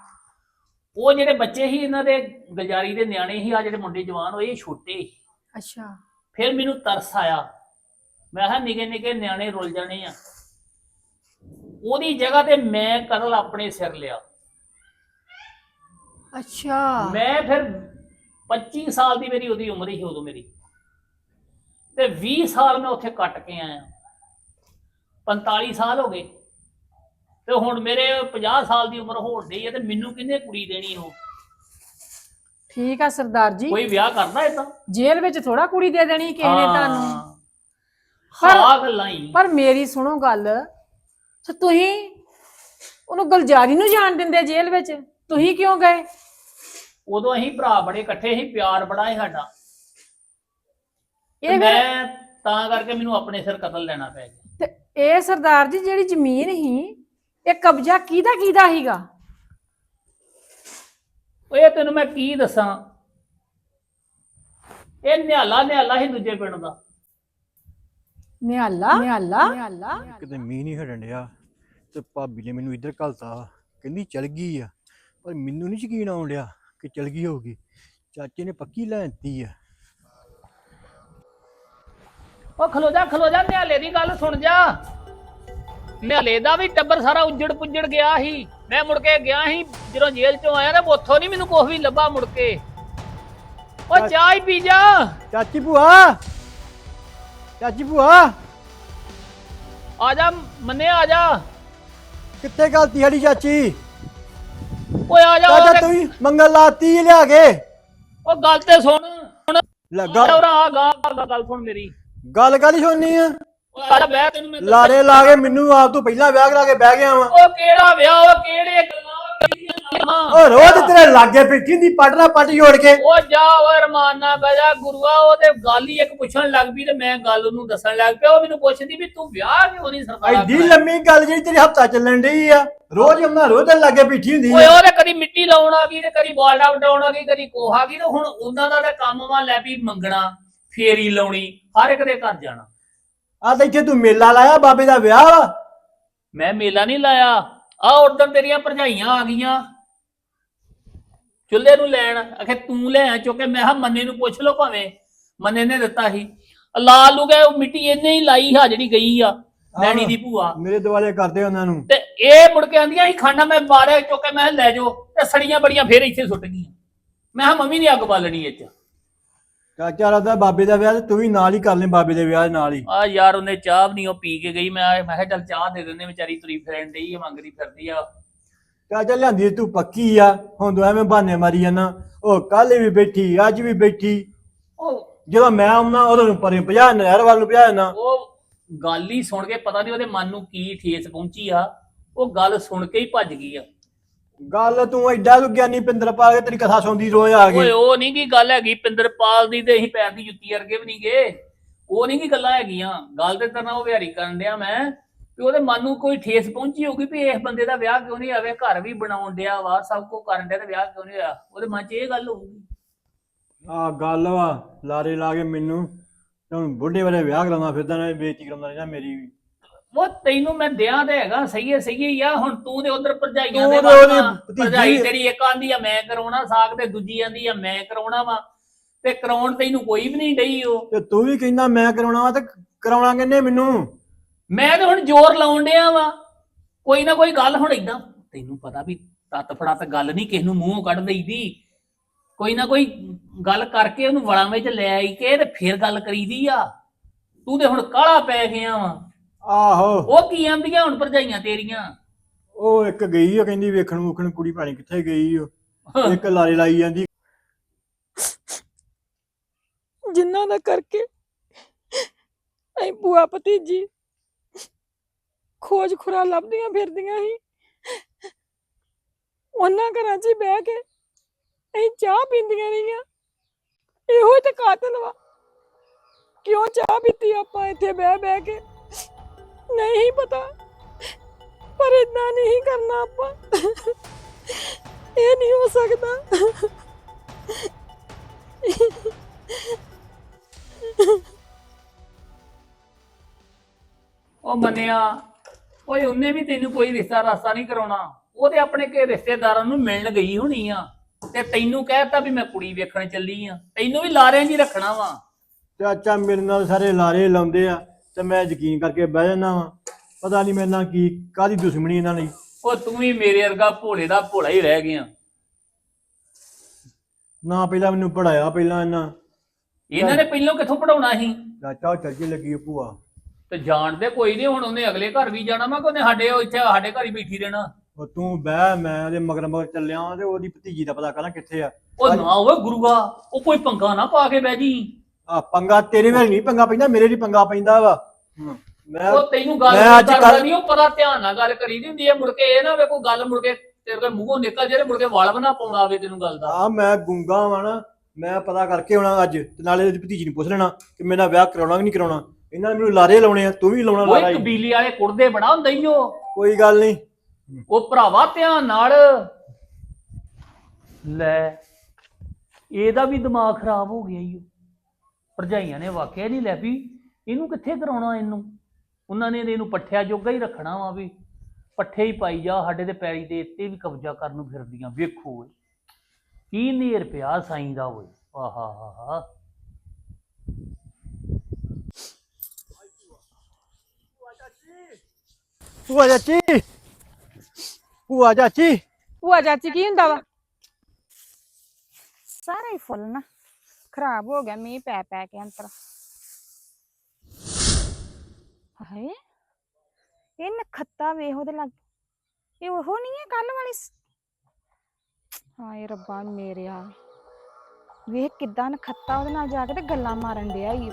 ਉਹ ਜਿਹੜੇ ਬੱਚੇ ਸੀ ਇਹਨਾਂ ਦੇ ਗਲਜਾਰੀ ਦੇ ਨਿਆਣੇ ਸੀ ਆ ਜਿਹੜੇ ਮੁੰਡੇ ਜਵਾਨ ਹੋਏ ਇਹ ਛੋਟੇ ਸੀ।
ਅੱਛਾ।
ਫਿਰ ਮੈਨੂੰ ਤਰਸ ਆਇਆ। ਮੈਂ ਕਿਹਾ ਨਿੱਕੇ ਨਿੱਕੇ ਨਿਆਣੇ ਰੁੱਲ ਜਾਣੇ ਆ। ਉਹਦੀ ਜਗ੍ਹਾ ਤੇ ਮੈਂ ਕਤਲ ਆਪਣੇ ਸਿਰ ਲਿਆ।
ਅੱਛਾ।
ਮੈਂ ਫਿਰ 25 ਸਾਲ ਦੀ ਮੇਰੀ ਉਹਦੀ ਉਮਰ ਹੀ ਉਦੋਂ ਮੇਰੀ। ਤੇ 20 ਸਾਲ ਮੈਂ ਉੱਥੇ ਕੱਟ ਕੇ ਆਇਆ। 45 ਸਾਲ ਹੋ ਗਏ। ਤੇ ਹੁਣ ਮੇਰੇ 50 ਸਾਲ ਦੀ ਉਮਰ ਹੋਣ ਡਈ ਹੈ ਤੇ ਮੈਨੂੰ ਕਿੰਨੇ ਕੁੜੀ ਦੇਣੀ ਉਹ?
ਠੀਕ ਆ ਸਰਦਾਰ ਜੀ।
ਕੋਈ ਵਿਆਹ ਕਰਦਾ ਏਦਾਂ?
ਜੇਲ੍ਹ ਵਿੱਚ ਥੋੜਾ ਕੁੜੀ ਦੇ ਦੇਣੀ ਕਿਸੇ ਨੇ ਤੁਹਾਨੂੰ।
ਹਾਂ ਗੱਲਾਂ ਹੀ।
ਪਰ ਮੇਰੀ ਸੁਣੋ ਗੱਲ। ਤੇ ਤੁਸੀਂ ਉਹਨੂੰ ਗਲਜਾਰੀ ਨੂੰ ਜਾਣ ਦਿੰਦੇ ਜੇਲ੍ਹ ਵਿੱਚ? ਤੁਸੀਂ ਕਿਉਂ ਗਏ?
ਉਦੋਂ ਅਸੀਂ ਭਰਾ ਬੜੇ ਇਕੱਠੇ ਸੀ ਪਿਆਰ ਬੜਾ ਸੀ ਸਾਡਾ। ਤੇ
ਇਹ ਫਿਰ
ਮੈਂ ਤਾਂ ਕਰਕੇ ਮੈਨੂੰ ਆਪਣੇ ਸਿਰ ਕਤਲ ਲੈਣਾ ਪੈ ਗਿਆ।
ਤੇ ਇਹ ਸਰਦਾਰ ਜੀ ਜਿਹੜੀ ਜ਼ਮੀਨ ਸੀ ਇਹ ਕਬਜ਼ਾ ਕਿਹਦਾ ਕਿਹਦਾ ਸੀਗਾ?
ਓਏ ਤੈਨੂੰ ਮੈਂ ਕੀ ਦੱਸਾਂ? ਇਹ ਨਿਹਾਲਾ ਨਿਹਾਲਾ ਹੀ ਦੂਜੇ ਪਿੰਡ ਦਾ।
ਨਿਹਾਲਾ? ਨਿਹਾਲਾ? ਨਿਹਾਲਾ?
ਕਿਤੇ ਮੀਂਹ ਨਹੀਂ ਹਟਣ ਡਿਆ ਤੇ ਭਾਬੀ ਨੇ ਮੈਨੂੰ ਇੱਧਰ ਘਲਤਾ ਕਹਿੰਦੀ ਚਲ ਗਈ ਆ ਪਰ ਮੈਨੂੰ ਨਹੀਂ ਯਕੀਨ ਆਉਣ ਡਿਆ। ਕਿ ਚਲ ਗਈ ਹੋਊਗੀ। ਚਾਚੇ ਨੇ ਪੱਕੀ ਲੈਂਤੀ ਆ।
ਉਹ ਖਲੋ ਜਾ ਖਲੋ ਜਾ ਨਿਹਾਲੇ ਦੀ ਗੱਲ ਸੁਣ ਜਾ। ਨਿਹਾਲੇ ਦਾ ਵੀ ਟੱਬਰ ਸਾਰਾ ਉੱਜੜ ਪੁੱਜੜ ਗਿਆ ਸੀ। ਮੈਂ ਮੁੜ ਕੇ ਗਿਆ ਸੀ ਜਦੋਂ ਜੇਲ੍ਹ ਚੋਂ ਆਇਆ ਤੇ ਉੱਥੋਂ ਨਹੀਂ ਮੈਨੂੰ ਕੁਝ ਵੀ ਲੱਭਾ ਮੁੜ ਕੇ। ਉਹ ਚਾਹ ਹੀ ਪੀ ਜਾ।
ਚਾਚੀ ਭੂਆ। ਚਾਚੀ ਭੂਆ।
ਆ ਜਾ ਮੰਨੇ ਆ ਜਾ।
ਕਿੱਥੇ ਗਲਤੀ ਸਾਡੀ ਚਾਚੀ?
ਓਏ ਆ ਜਾ
ਚਾਚਾ
ਉਹਦੇ-
ਤੂੰ ਮੰਗਲ ਲਾਤੀ ਲਿਆ ਕੇ।
ਉਹ ਗੱਲ ਤੇ ਸੁਣ ਹੁਣ
ਲੱਗਾ
ਔਰਾ ਆ ਗਾ ਗਾ- ਗੱਲ ਸੁਣ ਮੇਰੀ।
ਗੱਲ ਕਾਲੀ ਸੁਣਨੀ ਆ?
ਓਏ ਆ ਜਾ ਬਹਿ ਤੈਨੂੰ ਮੈਂ
ਲਾਰੇ ਲਾ ਕੇ ਮੈਨੂੰ ਆਪ ਤੋਂ ਪਹਿਲਾਂ ਵਿਆਹ ਕਰਾ ਕੇ ਬਹਿ ਗਿਆ ਵਾਂ।
ਉਹ ਕਿਹੜਾ ਵਿਆਹ ਉਹ ਕਿਹੜੇ ਗੱਲਾਂ ਉਹ?
ਓ ਰੋਜ਼ ਤੇਰੇ ਲਾਗੇ ਬੈਠੀ ਦੀ ਪਟਨਾ ਪੱਟ ਜੋੜ ਕੇ।
ਉਹ ਜਾ ਓਏ ਰਮਾਨਾ ਬਜਾ ਗੁਰੂਆ ਉਹ ਤੇ ਗੱਲ ਹੀ ਇੱਕ ਪੁੱਛਣ ਲੱਗ ਪਈ ਤੇ ਮੈਂ ਗੱਲ ਉਹਨੂੰ ਦੱਸਣ ਲੱਗ ਪਿਆ ਉਹ ਮੈਨੂੰ ਪੁੱਛਦੀ ਵੀ ਤੂੰ ਵਿਆਹ ਕਿਉਂ ਨਹੀਂ ਸਰਦਾਰ
ਐਡੀ ਲੰਮੀ ਗੱਲ ਜਿਹੜੀ ਤੇਰੀ ਹਫਤਾ ਚੱਲਣ ਡਈ ਆ। ਰੋਜ਼ ਉਹਨਾਂ ਰੋਜ਼ ਲਾਗੇ ਬੈਠੀ ਹੁੰਦੀ
ਓਏ
ਆ।
ਉਹਦੇ ਕਦੀ ਮਿੱਟੀ ਲਾਉਣ ਆ ਗਈ ਤੇ ਕਦੀ ਬਾਲਡਾ ਵਡਾਉਣ ਆ ਗਈ ਕਦੀ ਕੋਹਾ ਗਈ ਤੇ ਹੁਣ ਉਹਨਾਂ ਦਾ ਤੇ ਕੰਮ ਵਾ ਲੈ ਵੀ ਮੰਗਣਾ ਫੇਰੀ ਲਾਉਣੀ ਹਰ ਇੱਕ ਦੇ ਘਰ ਜਾਣਾ।
ਆ ਤਾਂ ਇੱਥੇ ਤੂੰ ਮੇਲਾ ਲਾਇਆ ਬਾਬੇ ਦਾ ਵਿਆਹ ਵਾ।
ਮੈਂ ਮੇਲਾ ਨਹੀਂ ਲਾਇਆ। ਆ ਉਦੋਂ ਤੇਰੀਆਂ ਭਰਜਾਈਆਂ ਆ ਗਈਆਂ। ਚੁੱਲ੍ਹੇ ਨੂੰ ਲੈਣ ਆਖੇ ਤੂੰ ਲੈ ਆ ਚੁੱਕੇ ਮੈਂ ਕਿਹਾ ਮੰਨੇ ਨੂੰ ਪੁੱਛ ਲਓ ਭਾਵੇਂ ਮੰਨੇ ਨੇ ਦਿੱਤਾ ਸੀ। ਲਾ ਲੂ ਗਏ ਉਹ ਮਿੱਟੀ ਇਹਨੇ ਹੀ ਲਾਈ ਆ ਜਿਹੜੀ ਗਈ ਆ ਨੈਣੀ ਦੀ ਭੂਆ।
ਮੇਰੇ ਦੁਆਲੇ ਕਰਦੇ ਉਹਨਾਂ ਨੂੰ।
ਤੇ ਇਹ ਮੁੜ ਕੇ ਆਂਦੀਆਂ ਸੀ ਖਾਣਾ ਮੈਂ ਬਾਰੇ ਚੁੱਕੇ ਮੈਂ ਕਿਹਾ ਲੈ ਜਾਓ। ਤੇ ਸੜੀਆਂ ਬੜੀਆਂ ਫੇਰ ਇੱਥੇ ਸੁੱਟ ਗਈਆਂ। ਮੈਂ ਕਿਹਾ ਮੰਮੀ ਨੇ ਅੱਗ ਬਾਲਣੀ ਚ
ਚਾਚਾ ਰਦਾ ਬਾਬੇ ਦਾ ਵਿਆਹ ਤੇ ਤੂੰ ਵੀ ਨਾਲ ਹੀ ਕਰ ਲੈ ਬਾਬੇ ਦੇ ਵਿਆਹ ਦੇ ਨਾਲ ਹੀ।
ਆ ਯਾਰ ਉਹਨੇ ਚਾਹ ਵੀ ਨਹੀਂ ਉਹ ਪੀ ਕੇ ਗਈ। ਮੈਂ ਮੈਂ ਕਿਹਾ ਚੱਲ ਚਾਹ ਦੇ ਦਿੰਦੇ ਵਿਚਾਰੀ ਤੁਰੀ ਫਿਰਨ ਡਈ ਆ ਮੰਗਦੀ ਫਿਰਦੀ ਆ।
ਚਾਚਾ ਲਿਆਂਦੀ ਤੂੰ ਪੱਕੀ ਆ ਹੁਣ ਤੂੰ ਐਵੇਂ ਬਹਾਨੇ ਮਾਰੀ ਜਾਣਾ ਉਹ ਕੱਲ ਵੀ ਬੈਠੀ ਅੱਜ ਵੀ ਬੈਠੀ।
ਉਹ
ਜਦੋਂ ਮੈਂ ਆਉਣਾ ਉਦੋਂ ਨੂੰ ਪਰੇ 50 ਨਹਿਰ ਵੱਲ ਨੂੰ ਪਿਆ ਜਾਣਾ
ਉਹ ਗੱਲ ਹੀ ਸੁਣ ਕੇ ਪਤਾ ਨਹੀਂ ਉਹਦੇ ਮਨ ਨੂੰ ਕੀ ਠੇਸ ਪਹੁੰਚੀ ਆ। ਉਹ ਗੱਲ ਸੁਣ ਕੇ ਹੀ ਭੱਜ ਗਈ ਆ।
ਗੱਲ ਤੂੰ ਐਡਾ ਤੂੰ ਗਿਆਨੀ ਪਿੰਦਰ ਪਾ ਕੇ ਤੇਰੀ ਕਥਾ ਸੁਣਦੀ ਰੋਜ਼ ਆ
ਓਏ
ਗਈ
ਉਹ ਨਹੀਂ ਕੀ ਗੱਲ ਹੈਗੀ ਪਿੰਦਰਪਾਲ ਦੀ ਤੇ ਅਸੀਂ ਪੈਰ ਦੀ ਜੁੱਤੀ ਵਰਗੇ ਵੀ ਨਹੀਂ ਗਏ ਉਹ ਨਹੀਂ ਕੀ ਗੱਲਾਂ ਹੈਗੀਆਂ। ਗੱਲ ਤੇ ਤਰ੍ਹਾਂ ਉਹ ਵਿਹਾਰੀ ਕਰਨ ਡਿਆ ਮੈਂ ਵੀ ਉਹਦੇ ਮਨ ਨੂੰ ਕੋਈ ਠੇਸ ਪਹੁੰਚੀ ਹੋਊਗੀ ਵੀ ਇਸ ਬੰਦੇ ਦਾ ਵਿਆਹ ਕਿਉਂ ਨਹੀਂ ਆਵੇ ਘਰ ਵੀ ਬਣਾਉਣ ਡਿਆ ਵਾ ਸਭ ਕੁਝ ਕਰਨ ਡਿਆ ਤੇ ਵਿਆਹ ਕਿਉਂ ਨਹੀਂ ਹੋਇਆ। ਉਹਦੇ ਮਨ 'ਚ ਇਹ ਗੱਲ ਹੋਊਗੀ।
ਆ ਗੱਲ ਵਾ ਲਾਰੇ ਲਾ ਕੇ ਮੈਨੂੰ ਤੇ ਹੁਣ ਬੁੱਢੇ ਵਾਲੇ ਵਿਆਹ ਕਰਾਉਣਾ ਫਿਰਦਾ ਨਾ ਬੇਇੱਜ਼ਤੀ ਕਰਾਉਂਦਾ ਰਹਿਣਾ ਮੇਰੀ ਵੀ।
ਉਹ ਤੈਨੂੰ ਮੈਂ ਦਿਆਂ ਤੇ ਹੈਗਾ ਸਹੀ ਹੈ ਸਹੀ ਹੈ ਯਾ ਹੁਣ ਤੂੰ ਤੇ ਉਧਰ ਭਰਜਾਈਆਂ
ਤੂੰ
ਦੇ
ਤੇ ਉਹਦੀ
ਵਾਲਾ
ਭਤੀਜੀ-
ਭਰਜਾਈ ਤੇਰੀ ਇੱਕ ਆਂਦੀ ਆ ਮੈਂ ਕਰਾਉਣਾ ਸਾਗ ਤੇ ਦੂਜੀ ਆਂਦੀ ਆ ਮੈਂ ਕਰਾਉਣਾ ਵਾ। ਤੇ ਕਰਾਉਣ ਤੈਨੂੰ ਕੋਈ ਵੀ ਨਹੀਂ ਡਈ ਉਹ।
ਤੇ ਤੂੰ ਵੀ ਕਹਿੰਦਾ ਮੈਂ ਕਰਾਉਣਾ ਵਾ ਤੇ ਕਰਾਉਣਾ ਕਿੰਨੇ ਮੈਨੂੰ?
ਮੈਂ ਤੇ ਹੁਣ ਜ਼ੋਰ ਲਾਉਣ ਡਿਆ ਵਾ। ਕੋਈ ਨਾ ਕੋਈ ਗੱਲ ਹੁਣ ਇਦਾਂ ਤੈਨੂੰ ਪਤਾ ਵੀ ਤੱਤ ਫੜਾ ਤੇ ਗੱਲ ਨਹੀਂ ਕਿਸ ਨੂੰ ਮੂੰਹੋਂ ਕੱਢ ਦਈਦੀ। ਕੋਈ ਨਾ ਕੋਈ ਗੱਲ ਕਰਕੇ ਉਹਨੂੰ ਵਲਾਂ ਵਿੱਚ ਲੈ ਆਈ ਕੇ ਤੇ ਫਿਰ ਗੱਲ ਕਰੀਦੀ ਆ। ਤੂੰ ਤੇ ਹੁਣ ਕਾਲਾ ਪੈ ਗਿਆ ਵਾ।
ਆਹੋ।
ਉਹ ਕੀ ਆਂਦੀਆਂ ਹੁਣ ਭਰਜਾਈਆਂ ਤੇਰੀਆਂ?
ਉਹ ਇੱਕ ਗਈ ਉਹ ਕਹਿੰਦੀ ਵੇਖਣ ਵੂਖਣ ਕੁੜੀ ਪਾਣੀ ਕਿੱਥੇ ਗਈ ਉਹ ਇੱਕ ਲਾਰੇ ਲਾਈ ਜਾਂਦੀ।
ਜਿਨ੍ਹਾਂ ਦਾ ਕਰਕੇ ਐ ਬੂਆ ਭਤੀਜੀ ਖੋਜ ਖੁਰਾ ਲੱਭਦੀਆਂ ਫਿਰਦੀਆਂ ਸੀ। ਉਹਨਾਂ ਘਰਾਂ 'ਚ ਹੀ ਬਹਿ ਕੇ ਐ ਚਾਹ ਪੀਂਦੀਆਂ ਰਹੀਆਂ। ਇਹੋ ਹੀ ਤਾਂ ਕਾਤਲ ਵਾ। ਕਿਉਂ ਚਾਹ ਪੀਤੀ ਆਪਾਂ ਇੱਥੇ ਬਹਿ ਬਹਿ ਕੇ? ਨਹੀਂ ਪਤਾ। ਪਰ ਇਦਾਂ ਨਹੀਂ ਕਰਨਾ ਆਪਾਂ। ਇਹ ਨਹੀਂ ਹੋ ਸਕਦਾ।
ਉਹ ਮੰਨਿਆ ਓਏ ਉਹਨੇ ਵੀ ਤੈਨੂੰ ਕੋਈ ਰਿਸ਼ਤਾ ਰਾਸਤਾ ਨਹੀਂ ਕਰਾਉਣਾ। ਉਹ ਤੇ ਆਪਣੇ ਕੇ ਰਿਸ਼ਤੇਦਾਰਾਂ ਨੂੰ ਮਿਲਣ ਗਈ ਹੋਣੀ ਆ। ਤੇ ਤੈਨੂੰ ਕਹਿਤਾ ਵੀ ਮੈਂ ਕੁੜੀ ਵੇਖਣ ਚੱਲੀ ਆ। ਤੈਨੂੰ ਵੀ ਲਾਰਿਆਂ 'ਚ ਹੀ ਰੱਖਣਾ ਵਾ।
ਚਾਚਾ ਮੇਰੇ ਨਾਲ ਸਾਰੇ ਲਾਰੇ ਲਾਉਂਦੇ ਆ। ਤੇ ਮੈਂ ਯਕੀਨ ਕਰਕੇ ਬਹਿ ਜਾਣਾ ਵਾ। ਪਤਾ ਨਹੀਂ ਮੇਰੇ ਨਾਲ ਕੀ ਕਾਦੀ ਦੁਸ਼ਮਣੀ ਇਹਨਾਂ ਲਈ।
ਉਹ ਤੂੰ ਵੀ ਮੇਰੇ ਵਰਗਾ ਭੋਲੇ ਦਾ ਭੋਲਾ ਹੀ ਰਹਿ ਗਿਆ।
ਨਾ ਪਹਿਲਾਂ ਮੈਨੂੰ ਪੜਾਇਆ ਪਹਿਲਾਂ ਇਹਨਾਂ।
ਇਹਨਾਂ ਨੇ ਪਹਿਲਾਂ ਕਿੱਥੋਂ ਪੜਾਉਣਾ ਸੀ?
ਚਾਚਾ ਉਹ ਚੱਜੀ ਲੱਗੀ ਭੂਆ।
ਤੇ ਜਾਣਦੇ ਕੋਈ ਨਹੀਂ ਹੁਣ ਉਹਨੇ ਅਗਲੇ ਘਰ ਵੀ ਜਾਣਾ ਵਾ ਕਿ ਉਹਨੇ ਸਾਡੇ ਉਹ ਇੱਥੇ ਸਾਡੇ ਘਰ ਹੀ ਬੈਠੀ ਰਹਿਣਾ?
ਉਹ ਤੂੰ ਬਹਿ ਮੈਂ ਉਹਦੇ ਮਗਰ ਮਗਰ ਚੱਲਿਆ ਤੇ ਉਹਦੀ ਭਤੀਜੀ ਦਾ ਪਤਾ ਕਰਾਂ ਕਿੱਥੇ ਆ।
ਉਹ ਨਾ ਓਏ ਗੁਰੂਆ ਉਹ ਕੋਈ ਪੰਗਾ ਨਾ ਪਾ ਕੇ ਬਹਿ ਜੀ।
ਆ ਪੰਗਾ ਤੇਰੇ ਵੇਲੇ ਨਹੀਂ ਪੰਗਾ ਪੈਂਦਾ ਮੇਰੇ ਲਈ ਪੰਗਾ ਪੈਂਦਾ ਵਾ। ਮੈਂ
ਉਹ ਤੈਨੂੰ ਗੱਲ
ਮੈਂ ਅੱਜ
ਨਹੀਂ ਉਹ ਪਤਾ ਧਿਆਨ ਨਾਲ ਗੱਲ ਕਰੀ ਦੀ ਹੁੰਦੀ ਹੈ ਮੁੜ ਕੇ ਇਹ ਨਾ ਵੇ ਕੋਈ ਗੱਲ ਮੁੜ ਕੇ ਤੇਰੇ ਕੋਲ ਮੂੰਹੋਂ ਨਿਕਲ ਜੇ ਤੇ ਮੁੜ ਕੇ ਵਲ ਬਣਾ ਪਾਉਣਾ ਆਵੇ ਤੈਨੂੰ ਗੱਲ ਦਾ।
ਆ ਮੈਂ ਗੁੰਗਾ ਵਾਂ ਨਾ ਮੈਂ ਪਤਾ ਕਰਕੇ ਆਉਣਾ ਅੱਜ ਤੇ ਨਾਲੇ ਉਹਦੀ ਭਤੀਜੀ ਨੂੰ ਪੁੱਛ ਲੈਣਾ ਕਿ ਮੇਰਾ ਵਿਆਹ ਕਰਾਉਣਾ ਕਿ ਨਹੀਂ ਕਰਾਉਣਾ। ਇਹਨਾਂ ਨੇ ਮੈਨੂੰ ਲਾਰੇ ਲਾਉਣੇ ਆ ਤੂੰ ਵੀ ਲਾਉਣਾ ਲਾਰਾ
ਕੋਈ
ਹੀ।
ਕਬੀਲੇ ਵਾਲੇ ਕੁੜਦੇ ਬੜਾ ਹੁੰਦਾ ਈ ਓ
ਕੋਈ ਗੱਲ ਨਹੀਂ।
ਉਹ ਭਰਾਵਾ ਧਿਆਨ ਨਾਲ। ਲੈ ਇਹਦਾ ਵੀ ਦਿਮਾਗ ਖਰਾਬ ਹੋ ਗਿਆ ਈ ਭਰਜਾਈਆਂ ਨੇ ਵਾਕਿਆ ਨਹੀਂ ਲੈ ਵੀ ਇਹਨੂੰ ਕਿੱਥੇ ਕਰਾਉਣਾ ਇਹਨੂੰ? ਉਹਨਾਂ ਨੇ ਇਹਨੂੰ ਪੱਠਿਆ ਜੋਗਾ ਹੀ ਰੱਖਣਾ ਵਾ ਵੀ ਪੱਠੇ ਹੀ ਪਾਈ ਜਾ ਸਾਡੇ ਤੇ ਪੈਰੀ ਦੇ ਉੱਤੇ ਵੀ ਕਬਜ਼ਾ ਕਰਨ ਨੂੰ ਫਿਰਦੀਆਂ। ਵੇਖੋ ਓਏ ਕੀ ਨੇਰ ਪਿਆ ਸਾਈਂ ਦਾ ਓਏ। ਆਹਾ ਹਾ ਹਾ।
ਭੂਆ ਚਾਚੀ। ਭੂਆ ਚਾਚੀ।
ਭੂਆ ਚਾਚੀ। ਕੀ ਹੁੰਦਾ ਵਾ?
ਸਾਰਾ ਹੀ ਫੁੱਲ ਨਾ। ਖਰਾਬ ਹੋ ਗਿਆ ਮੀਂਹ ਪੈ ਪੈ ਕੇ ਅੰਤਰ ਹਾਏ ਇਹ ਨਖੱਤਾ ਵੇਖ ਉਹਦੇ ਲੱਗ, ਇਹ ਉਹ ਨਹੀਂ ਹੈ ਕੱਲ ਵਾਲੀ ਸ- ਹਾਏ ਰੱਬਾ ਮੇਰਿਆ, ਵੇਖ ਕਿਦਾਂ ਨਖੱਤਾ ਉਹਦੇ ਨਾਲ ਜਾ ਕੇ ਤੇ ਗੱਲਾਂ ਮਾਰਨ ਡਿਆ ਈ।